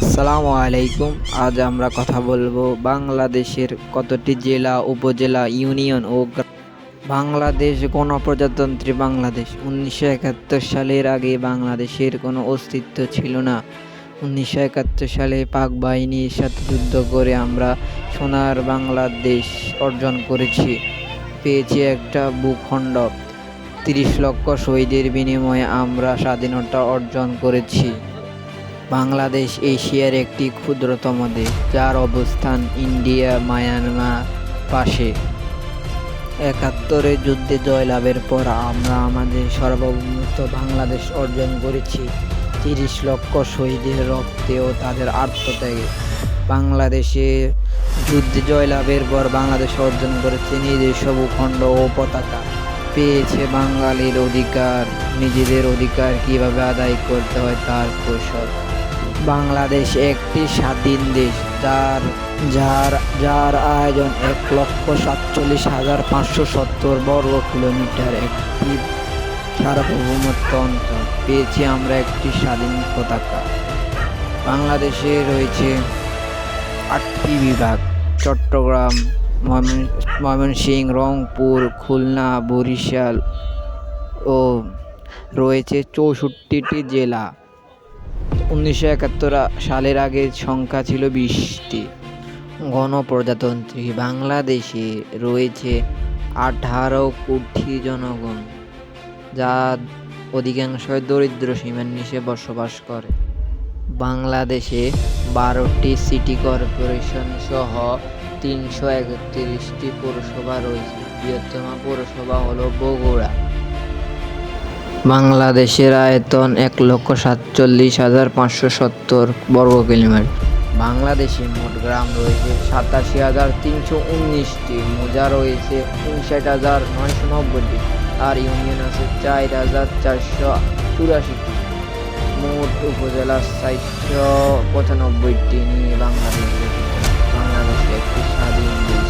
আসসালামু আলাইকুম। আজ আমরা কথা বলব বাংলাদেশের কতটি জেলা, উপজেলা, ইউনিয়ন ও বাংলাদেশ গণপ্রজাতন্ত্রী বাংলাদেশ। উনিশশো একাত্তর সালের আগে বাংলাদেশের কোনো অস্তিত্ব ছিল না। উনিশশো একাত্তর সালে পাক বাহিনীর সাথে যুদ্ধ করে আমরা সোনার বাংলাদেশ অর্জন করেছি। পেয়েছি একটা ভূখণ্ড। তিরিশ লক্ষ শহীদের বিনিময়ে আমরা স্বাধীনতা অর্জন করেছি। বাংলাদেশ এশিয়ার একটি ক্ষুদ্রতম দেশ, যার অবস্থান ইন্ডিয়া, মায়ানমার পাশে। একাত্তরের যুদ্ধে জয়লাভের পর আমরা আমাদের সার্বভৌমত্ব বাংলাদেশ অর্জন করেছি। তিরিশ লক্ষ শহীদের রক্তে ও তাদের আত্মত্যাগে। বাংলাদেশে যুদ্ধে জয়লাভের পর বাংলাদেশ অর্জন করেছে নিজস্ব ভূখণ্ড ও পতাকা। পেয়েছে বাঙালির অধিকার, নিজেদের অধিকার কীভাবে আদায় করতে হয় তার কৌশল। বাংলাদেশ একটি স্বাধীন দেশ, যার যার যার আয়োজন এক লক্ষ সাতচল্লিশ হাজার পাঁচশো সত্তর বর্গ কিলোমিটার একটি সার্বভৌমত্ব অঞ্চল। পেয়েছি আমরা একটি স্বাধীন পতাকা। বাংলাদেশে রয়েছে আটটি বিভাগ, চট্টগ্রাম ময়মনসিংহ, রংপুর, খুলনা, বরিশাল ও রয়েছে চৌষট্টিটি জেলা। উনিশশো একাত্তর সালের আগে সংখ্যা ছিল বিশটি। গণপ্রজাতন্ত্রী বাংলাদেশে রয়েছে আঠারো কোটি জনগণ, যা অধিকাংশই দরিদ্র সীমার নিচে বসবাস করে। বাংলাদেশে বারোটি সিটি কর্পোরেশন সহ তিনশো একত্রিশটি পৌরসভা রয়েছে। বৃহত্তম পৌরসভা হলো বগুড়া। বাংলাদেশের আয়তন এক লক্ষ সাতচল্লিশ হাজার পাঁচশো সত্তর বর্গ কিলোমিটার। বাংলাদেশে মোট গ্রাম রয়েছে সাতাশি হাজার তিনশো উনিশটি, মোজা রয়েছে উনষাট হাজার নয়শো নব্বইটি, আর ইউনিয়ন আছে চার হাজার চারশো চুরাশিটি। মোট উপজেলা চারশো পঁচানব্বইটি নিয়ে বাংলাদেশ Ashley, Shadi, and